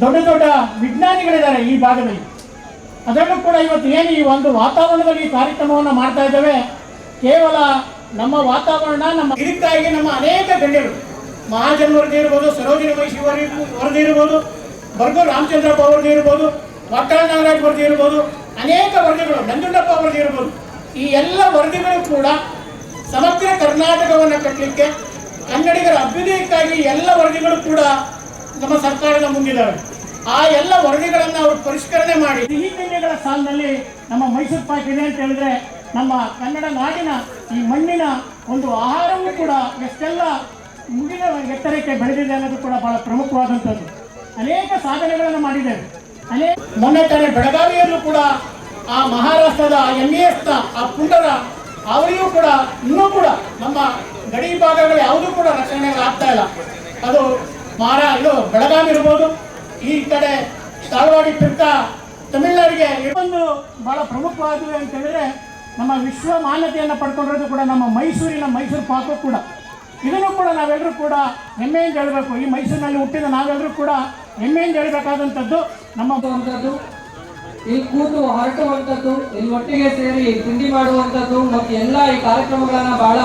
ದೊಡ್ಡ ದೊಡ್ಡ ವಿಜ್ಞಾನಿಗಳಿದ್ದಾರೆ ಈ ಭಾಗದಲ್ಲಿ. ಅದರಲ್ಲೂ ಕೂಡ ಇವತ್ತು ಏನು ಈ ಒಂದು ವಾತಾವರಣದಲ್ಲಿ ಈ ಕಾರ್ಯಕ್ರಮವನ್ನು ಮಾಡ್ತಾ ಇದ್ದೇವೆ, ಕೇವಲ ನಮ್ಮ ವಾತಾವರಣ, ನಮ್ಮ ಇದಕ್ಕಾಗಿ ನಮ್ಮ ಅನೇಕ ಗಣ್ಯರು ಮಹಾಜನ್ ವರದಿ ಇರ್ಬೋದು, ಸರೋಜಿನಿ ಮಹಿಷಿ ವರದಿ ಇರ್ಬೋದು, ಬರ್ಗು ರಾಮಚಂದ್ರಪ್ಪ ವರದಿ ಇರ್ಬೋದು ವಾಟಾಳ್ ನಾಗರಾಜ್ ವರದಿ ಇರ್ಬೋದು, ಅನೇಕ ವರದಿಗಳು, ನಂಜುಂಡಪ್ಪ ವರದಿ ಇರ್ಬೋದು. ಈ ಎಲ್ಲ ವರದಿಗಳು ಕೂಡ ಸಮಗ್ರ ಕರ್ನಾಟಕವನ್ನು ಕಟ್ಟಲಿಕ್ಕೆ ಕನ್ನಡಿಗರ ಅಭ್ಯುದಯಕ್ಕಾಗಿ ಎಲ್ಲ ವರದಿಗಳು ಕೂಡ ನಮ್ಮ ಸರ್ಕಾರದ ಮುಂದಿದ್ದಾವೆ. ಆ ಎಲ್ಲ ವರದಿಗಳನ್ನು ಅವರು ಪರಿಷ್ಕರಣೆ ಮಾಡಿ ಸಿಹಿ ತಿಂಡಿಗಳ ಸಾಲಿನಲ್ಲಿ ನಮ್ಮ ಮೈಸೂರು ಪಾಕ್ ಇದೆ ಅಂತ ಹೇಳಿದ್ರೆ ನಮ್ಮ ಕನ್ನಡ ನಾಡಿನ ಈ ಮಣ್ಣಿನ ಒಂದು ಆಹಾರವೂ ಕೂಡ ಎಷ್ಟೆಲ್ಲ ಮುಗಿದ ಎತ್ತರಕ್ಕೆ ಬೆಳೆದಿದೆ ಅನ್ನೋದು ಕೂಡ ಬಹಳ ಪ್ರಮುಖವಾದಂಥದ್ದು. ಅನೇಕ ಸಾಧನೆಗಳನ್ನು ಮಾಡಿದ್ದೇವೆ ಅನೇಕ ಮೊನ್ನೆ ತಾನೇ ಬೆಳಗಾವಿಯಲ್ಲೂ ಕೂಡ ಆ ಮಹಾರಾಷ್ಟ್ರದ ಎಂ ಎ ಎಸ್ನ ಆ ಪುಂಡರ ಅವರಿಗೂ ಕೂಡ, ಇನ್ನೂ ಕೂಡ ನಮ್ಮ ಗಡಿ ಭಾಗಗಳು ಯಾವುದೂ ಕೂಡ ರಕ್ಷಣೆ ಆಗ್ತಾ ಇಲ್ಲ. ಅದು ಮಹಾರಾ ಇದು ಬೆಳಗಾವಿ ಇರ್ಬೋದು, ಈ ಕಡೆ ತಾಳ್ವಾಡಿ ಪಿರ್ಕ ತಮಿಳುನಾಡಿಗೆ ಇದೊಂದು ಬಹಳ ಪ್ರಮುಖವಾದವು ಅಂತ ಹೇಳಿದ್ರೆ ನಮ್ಮ ವಿಶ್ವ ಮಾನ್ಯತೆಯನ್ನು ಪಡ್ಕೊಂಡಿರೋದು ಕೂಡ ನಮ್ಮ ಮೈಸೂರಿನ ಮೈಸೂರು ಪಾಕು ಕೂಡ. ಇದನ್ನು ಕೂಡ ನಾವೆಲ್ಲರೂ ಕೂಡ ಹೆಮ್ಮೆಯಿಂದ ಹೇಳಬೇಕು. ಈ ಮೈಸೂರಿನಲ್ಲಿ ಹುಟ್ಟಿದ ನಾವೆಲ್ಲರೂ ಕೂಡ ಹೆಮ್ಮೆಯಿಂದ ಹೇಳಬೇಕಾದಂಥದ್ದು ನಮ್ಮ ಇಲ್ಲಿ ಕೂತು ಹರಟುವಂಥದ್ದು, ಇಲ್ಲಿ ಒಟ್ಟಿಗೆ ಸೇರಿ ತಿಂಡಿ ಮಾಡುವಂಥದ್ದು ಮತ್ತು ಎಲ್ಲ ಈ ಕಾರ್ಯಕ್ರಮಗಳನ್ನ ಬಹಳ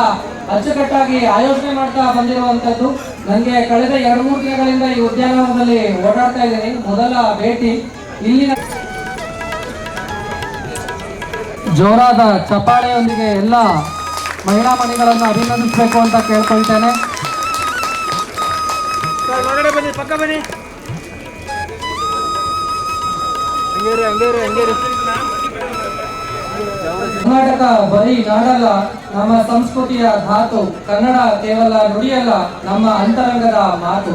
ಅಚ್ಚುಕಟ್ಟಾಗಿ ಆಯೋಜನೆ ಮಾಡ್ತಾ ಬಂದಿರುವಂಥದ್ದು. ನನಗೆ ಕಳೆದ ಎರಡು ಮೂರು ದಿನಗಳಿಂದ ಈ ಉದ್ಯಾನವನದಲ್ಲಿ ಓಡಾಡ್ತಾ ಇದ್ದೀನಿ. ಮೊದಲ ಭೇಟಿ ಇಲ್ಲಿನ ಜೋರಾದ ಚಪಾಳೆಯೊಂದಿಗೆ ಎಲ್ಲ ಮಹಿಳಾ ಮಣಿಗಳನ್ನು ಅಭಿನಂದಿಸಬೇಕು ಅಂತ ಕೇಳ್ಕೊಳ್ತೇನೆ. ಕರ್ನಾಟಕ ಬರೀ ನಾಡಲ್ಲ, ನಮ್ಮ ಸಂಸ್ಕೃತಿಯ ಧಾತು, ಕನ್ನಡ ಕೇವಲ ನುಡಿಯಲ್ಲ, ನಮ್ಮ ಅಂತರಂಗದ ಮಾತು.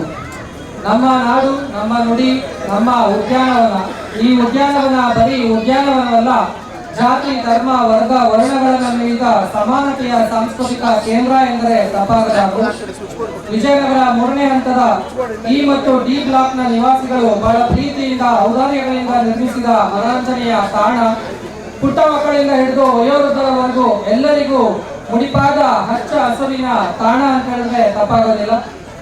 ನಮ್ಮ ನಾಡು, ನಮ್ಮ ನುಡಿ, ನಮ್ಮ ಉದ್ಯಾನವನ. ಈ ಉದ್ಯಾನವನ ಬರೀ ಉದ್ಯಾನವನವಲ್ಲ ಜಾತಿ, ಧರ್ಮ, ವರ್ಗ, ವರ್ಣಗಳನ್ನು ಮೀರಿದ ಸಮಾನತೆಯ ಸಾಂಸ್ಕೃತಿಕ ಕೇಂದ್ರ ಎಂದರೆ ತಪ್ಪಾಗಲಾರದು ವಿಜಯನಗರ ಮೂರನೇ ಹಂತದ ಇ ಮತ್ತು ಡಿ ಬ್ಲಾಕ್ನ ನಿವಾಸಿಗಳು ಬಹಳ ಪ್ರೀತಿಯಿಂದ, ಔದಾರ್ಯಗಳಿಂದ ನಿರ್ಮಿಸಿದ ಮನರಂಜನೆಯ ತಾಣ. ಪುಟ್ಟ ಮಕ್ಕಳಿಂದ ಹಿಡಿದು ವಯೋವೃದ್ಧರವರೆಗೂ ಎಲ್ಲರಿಗೂ ಮುಡಿಪಾದ ಹಚ್ಚ ಹಸುವಿನ ತಾಣ ಅಂತ ಹೇಳಿದ್ರೆ ತಪ್ಪಾಗೋದಿಲ್ಲ.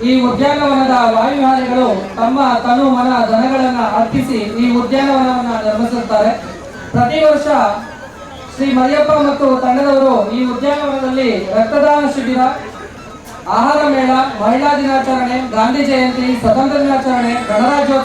ಈ ಉದ್ಯಾನವನದ ವಾಯುವಿಹಾರಿಗಳು ತಮ್ಮ ತನು ಮನ ದನಗಳನ್ನ ಅರ್ಪಿಸಿ ಈ ಉದ್ಯಾನವನವನ್ನ ನಿರ್ಮಿಸುತ್ತಾರೆ ಪ್ರತಿ ವರ್ಷ ಶ್ರೀ ಮರಿಯಪ್ಪ ಮತ್ತು ತಂಡದವರು ಈ ಉದ್ಯಾನವನದಲ್ಲಿ ರಕ್ತದಾನ ಶಿಬಿರ, ಆಹಾರ ಮೇಳ, ಮಹಿಳಾ ದಿನಾಚರಣೆ, ಗಾಂಧಿ ಜಯಂತಿ, ಸ್ವತಂತ್ರ ದಿನಾಚರಣೆ, ಗಣರಾಜ್ಯೋತ್ಸವ